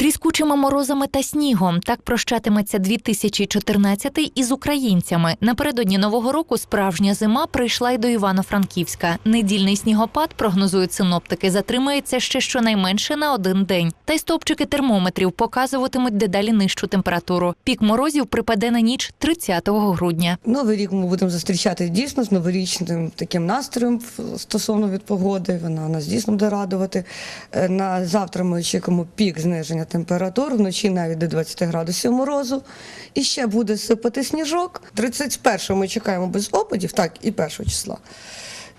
Тріскучими морозами та снігом так прощатиметься 2014 із українцями. Напередодні нового року справжня зима прийшла й до Івано-Франківська. Недільний снігопад прогнозують синоптики. Затримається ще щонайменше на один день. Та й стовпчики термометрів показуватимуть дедалі нижчу температуру. Пік морозів припаде на ніч 30 грудня. Новий рік ми будемо зустрічати дійсно з новорічним таким настроєм стосовно від погоди. Вона нас дійсно буде радувати. Е, На завтра ми очікуємо пік зниження температур, вночі навіть до 20 градусів морозу. І ще буде сипати сніжок. 31-го ми чекаємо без опадів, так, і 1 числа.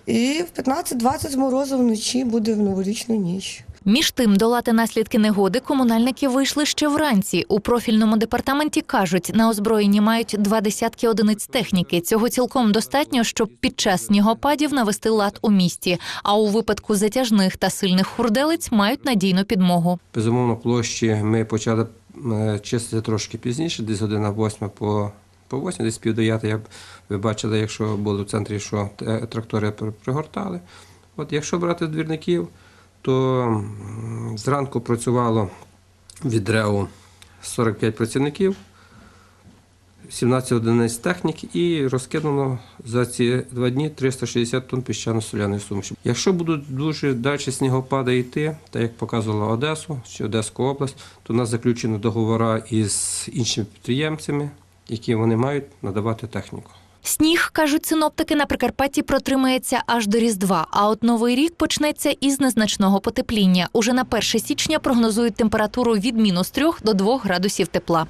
І в 15-20 морозу вночі буде в новорічну ніч. Між тим, долати наслідки негоди комунальники вийшли ще вранці. У профільному департаменті кажуть, на озброєнні мають два десятки одиниць техніки. Цього цілком достатньо, щоб під час снігопадів навести лад у місті. А у випадку затяжних та сильних хурделиць мають надійну підмогу. Безумовно, площі ми почали е, чистити трошки пізніше, десь година восьма по, по 8, десь пів дев'яти, як ви бачили, якщо були в центрі, що е, трактори пригортали. От якщо брати двірників, то зранку працювало від РЕУ 45 працівників, 17 одиниць технік і розкидано за ці два дні 360 тонн піщано-соляної суміші. Якщо будуть дуже далі снігопади йти, так як показувала Одесу чи Одеську область, то у нас заключено договори із іншими підприємцями, які вони мають надавати техніку. Сніг, кажуть синоптики, на Прикарпатті протримається аж до Різдва. А от новий рік почнеться із незначного потепління. Уже на 1 січня прогнозують температуру від мінус 3 до 2 градусів тепла.